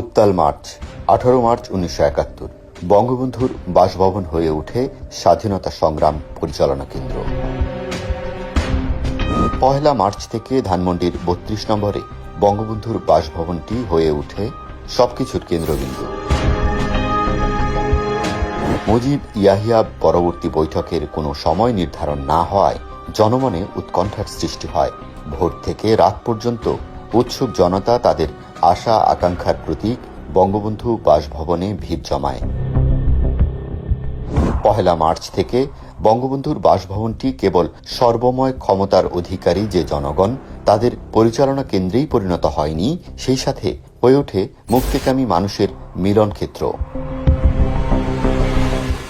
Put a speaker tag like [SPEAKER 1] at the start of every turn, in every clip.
[SPEAKER 1] উত্তাল মার্চ, আঠারো মার্চ উনিশশো একাত্তর। বঙ্গবন্ধুর বাসভবন হয়ে ওঠে স্বাধীনতা সংগ্রাম পরিচালনা কেন্দ্র। পহেলা মার্চ থেকে ধানমন্ডির বত্রিশ নম্বরে বঙ্গবন্ধুর বাসভবনটি হয়ে ওঠে সবকিছুর কেন্দ্রবিন্দু। মুজিব ইয়াহিয়া পরবর্তী বৈঠকের কোনো সময় নির্ধারণ না হওয়ায় জনমনে উৎকণ্ঠার সৃষ্টি হয়। ভোর থেকে রাত পর্যন্ত উৎসুক জনতা তাদের আশা আকাঙ্ক্ষার প্রতীক, বঙ্গবন্ধু বাসভবনে ভিড় জমায়। পহেলা মার্চ থেকে বঙ্গবন্ধুর বাসভবনটি কেবল সর্বময় ক্ষমতার অধিকারী যে জনগণ, তাদের পরিচালনা কেন্দ্রেই পরিণত হয়নি, সেই সাথে হয়ে ওঠে মুক্তিকামী মানুষের মিলন ক্ষেত্র।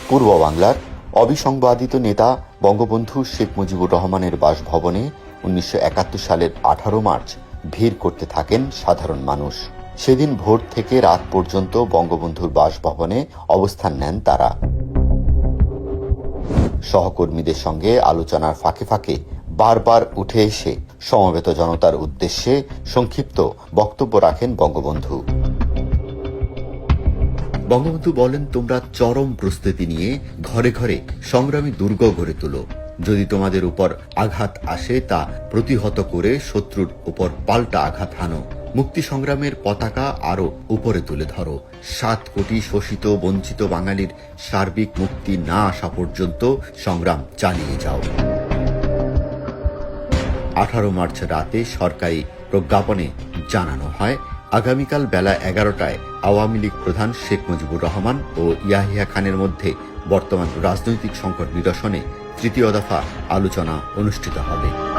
[SPEAKER 1] পূর্ব বাংলার অবিসংবাদিত নেতা বঙ্গবন্ধু শেখ মুজিবুর রহমানের বাসভবনে উনিশশো একাত্তর সালের আঠারো মার্চ ভিড় করতে থাকেন সাধারণ মানুষ। সেদিন ভোর থেকে রাত পর্যন্ত বঙ্গবন্ধুর বাসভবনে অবস্থান নেন তারা। সহকর্মীদের সঙ্গে আলোচনার ফাঁকে ফাঁকে বারবার উঠে এসে সমবেত জনতার উদ্দেশ্যে সংক্ষিপ্ত বক্তব্য রাখেন বঙ্গবন্ধু। বঙ্গবন্ধু বলেন, তোমরা চরম প্রস্তুতি নিয়ে ঘরে ঘরে সংগ্রামী দুর্গ গড়ে তোলো। যদি তোমাদের উপর আঘাত আসে তা প্রতিহত করে শত্রুর উপর পাল্টা আঘাত হানো। মুক্তি সংগ্রামের পতাকা আরও উপরে তুলে ধরো। সাত কোটি শোষিত, বঞ্চিত বাঙালির সার্বিক মুক্তি না আসা পর্যন্ত সংগ্রাম চালিয়ে যাও। আঠারো মার্চ রাতে সরকারি প্রজ্ঞাপনে জানানো হয় আগামীকাল বেলা এগারোটায় আওয়ামী লীগ প্রধান শেখ মুজিবুর রহমান ও ইয়াহিয়া খানের মধ্যে বর্তমান রাজনৈতিক সংকট নিরসনে তৃতীয় দফা আলোচনা অনুষ্ঠিত হবে।